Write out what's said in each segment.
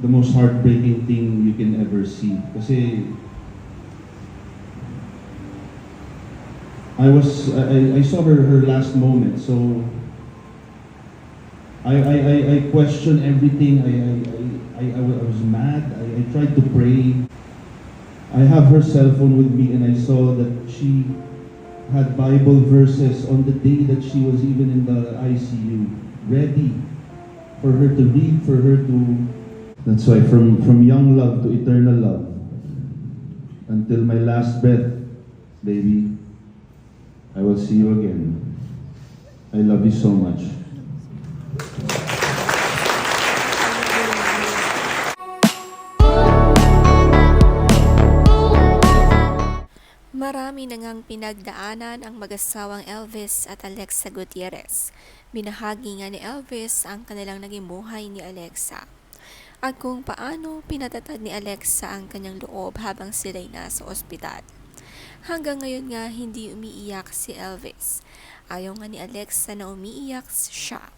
the most heartbreaking thing you can ever see. Kasi I was I, I saw her her last moment, so I I, I, I questioned everything. I I, I, I, I was mad. I, I tried to pray. I have her cell phone with me, and I saw that she had Bible verses on the day that she was even in the ICU, ready for her to read, for her to. That's why from from young love to eternal love, until my last breath, baby. I will see you again. I love you so much. Marami na ngang pinagdaanan ang mag-asawang Elvis at Alexa Gutierrez. Binahagi nga ni Elvis ang kanilang naging buhay ni Alexa. At kung paano pinatatag ni Alexa ang kanyang loob habang sila'y nasa ospital. Hanggang ngayon nga hindi umiiyak si Elvis. Ayaw nga ni Alexa na umiiyak siya.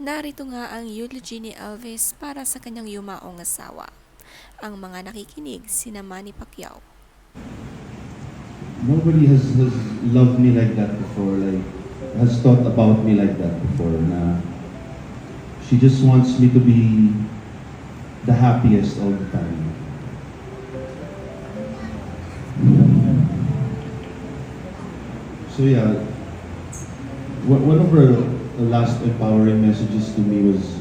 Narito nga ang eulogy ni Elvis para sa kanyang yumaong asawa. Ang mga nakikinig sina Manny Pacquiao, Nobody has, has loved me like that before, like, has thought about me like that before. Na she just wants me to be the happiest all the time. So yeah, one of her last empowering messages to me was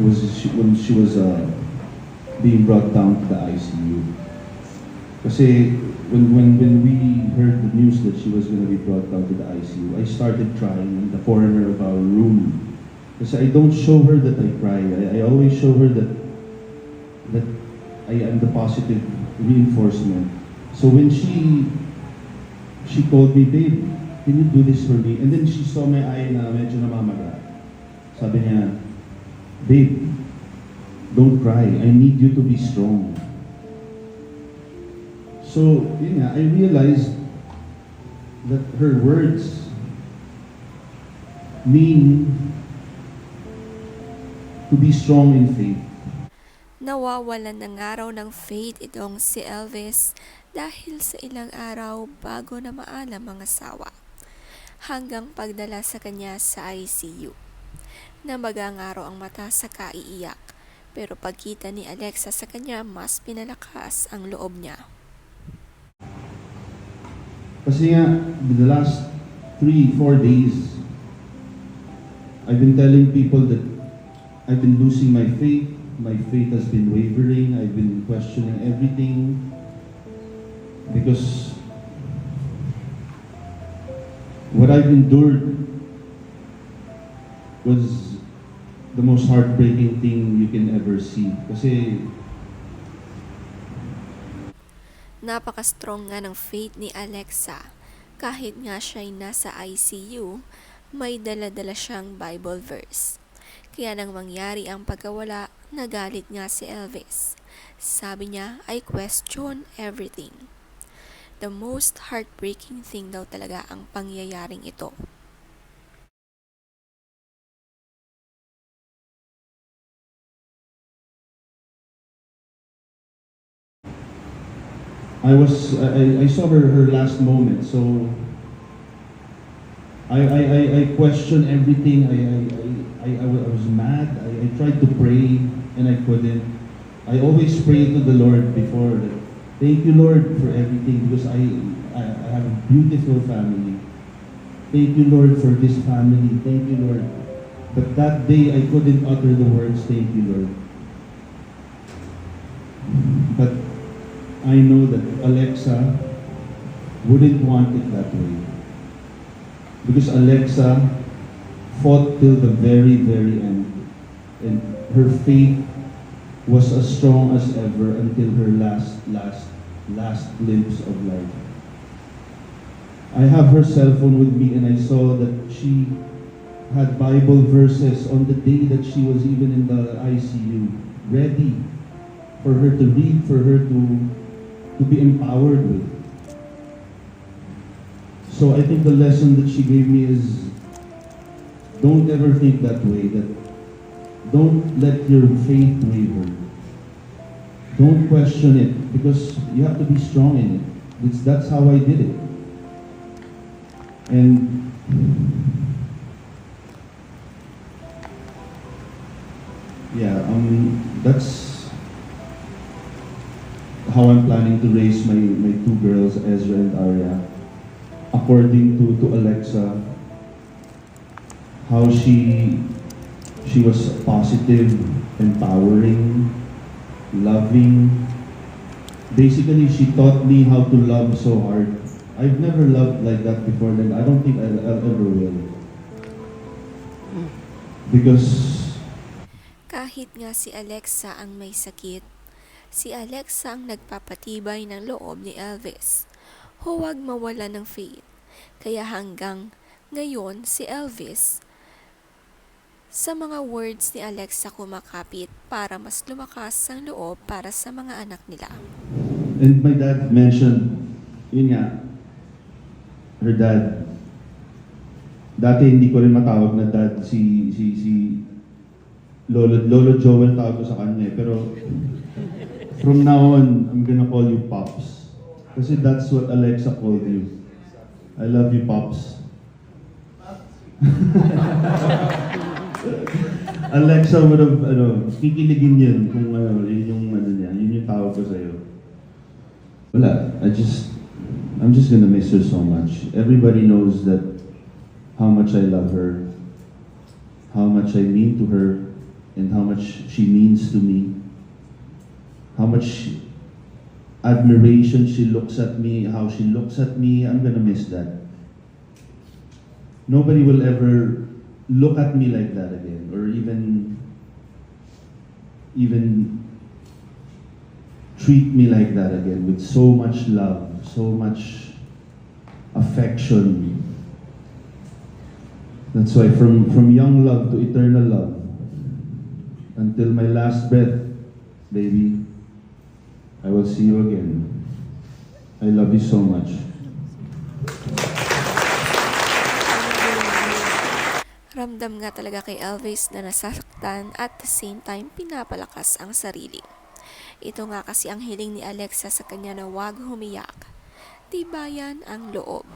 was when she was uh, being brought down to the ICU. Kasi when, when, when we heard the news that she was going to be brought down to the ICU, I started crying in the corner of our room. Kasi I don't show her that I cry. I, I always show her that that I am the positive reinforcement. So when she she called me, babe, can you do this for me? And then she saw my eye na medyo namamaga. Sabi niya, babe, don't cry. I need you to be strong. So, yun nga, I realized that her words mean to be strong in faith. Nawawalan ng araw ng faith itong si Elvis dahil sa ilang araw bago na maalam ang asawa. Hanggang pagdala sa kanya sa ICU. Namagang araw ang mata sa kaiiyak. Pero pagkita ni Alexa sa kanya, mas pinalakas ang loob niya. Kasi nga, the last three, four days, I've been telling people that I've been losing my faith. My faith has been wavering. I've been questioning everything. Because what I've endured was the most heartbreaking thing you can ever see. Kasi Napaka-strong nga ng faith ni Alexa. Kahit nga siya'y nasa ICU, may dala-dala siyang Bible verse. Kaya nang mangyari ang pagkawala, nagalit nga si Elvis. Sabi niya, I question everything. The most heartbreaking thing daw talaga ang pangyayaring ito. I was I, I saw her her last moment, so I I, I, I questioned everything. I I, I, I, I was mad. I, I tried to pray and I couldn't. I always pray to the Lord before that. Thank you, Lord, for everything because I, I I have a beautiful family. Thank you, Lord, for this family. Thank you, Lord. But that day I couldn't utter the words, thank you, Lord. But I know that Alexa wouldn't want it that way. Because Alexa fought till the very, very end. And her faith was as strong as ever until her last, last, last glimpse of life. I have her cell phone with me and I saw that she had Bible verses on the day that she was even in the ICU, ready for her to read, for her to to be empowered with. So I think the lesson that she gave me is don't ever think that way that don't let your faith waver. Don't question it because you have to be strong in it. It's, that's how I did it. And yeah, um, that's how I'm planning to raise my, my two girls, Ezra and Arya, according to, to Alexa, how she she was positive, empowering, loving. Basically, she taught me how to love so hard. I've never loved like that before, and I don't think I'll, I'll ever will. Because Kahit nga si Alexa ang may sakit, si Alexa ang nagpapatibay ng loob ni Elvis. Huwag mawala ng faith. Kaya hanggang ngayon si Elvis sa mga words ni Alexa kumakapit para mas lumakas ang loob para sa mga anak nila. And my dad mentioned, yun nga, her dad. Dati hindi ko rin matawag na dad si si si Lolo Lolo Joel tawag ko sa kanya eh. Pero from now on, I'm gonna call you Pops. Kasi that's what Alexa called you. I love you, Pops. Alexa would have, ano, kikiligin yun kung ano, yun yung, ano niya, yun yung tawag ko sa'yo. Wala, I just, I'm just gonna miss her so much. Everybody knows that how much I love her, how much I mean to her, and how much she means to me. How much admiration she looks at me, how she looks at me, I'm gonna miss that. Nobody will ever look at me like that again, or even, even treat me like that again with so much love, so much affection. That's why from, from young love to eternal love, until my last breath, baby, I will see you again. I love you so much. Ramdam nga talaga kay Elvis na nasaktan at the same time pinapalakas ang sarili. Ito nga kasi ang hiling ni Alexa sa kanya na huwag humiyak. Tibayan ang loob.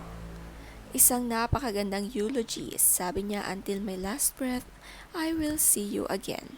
Isang napakagandang eulogy, sabi niya until my last breath, I will see you again.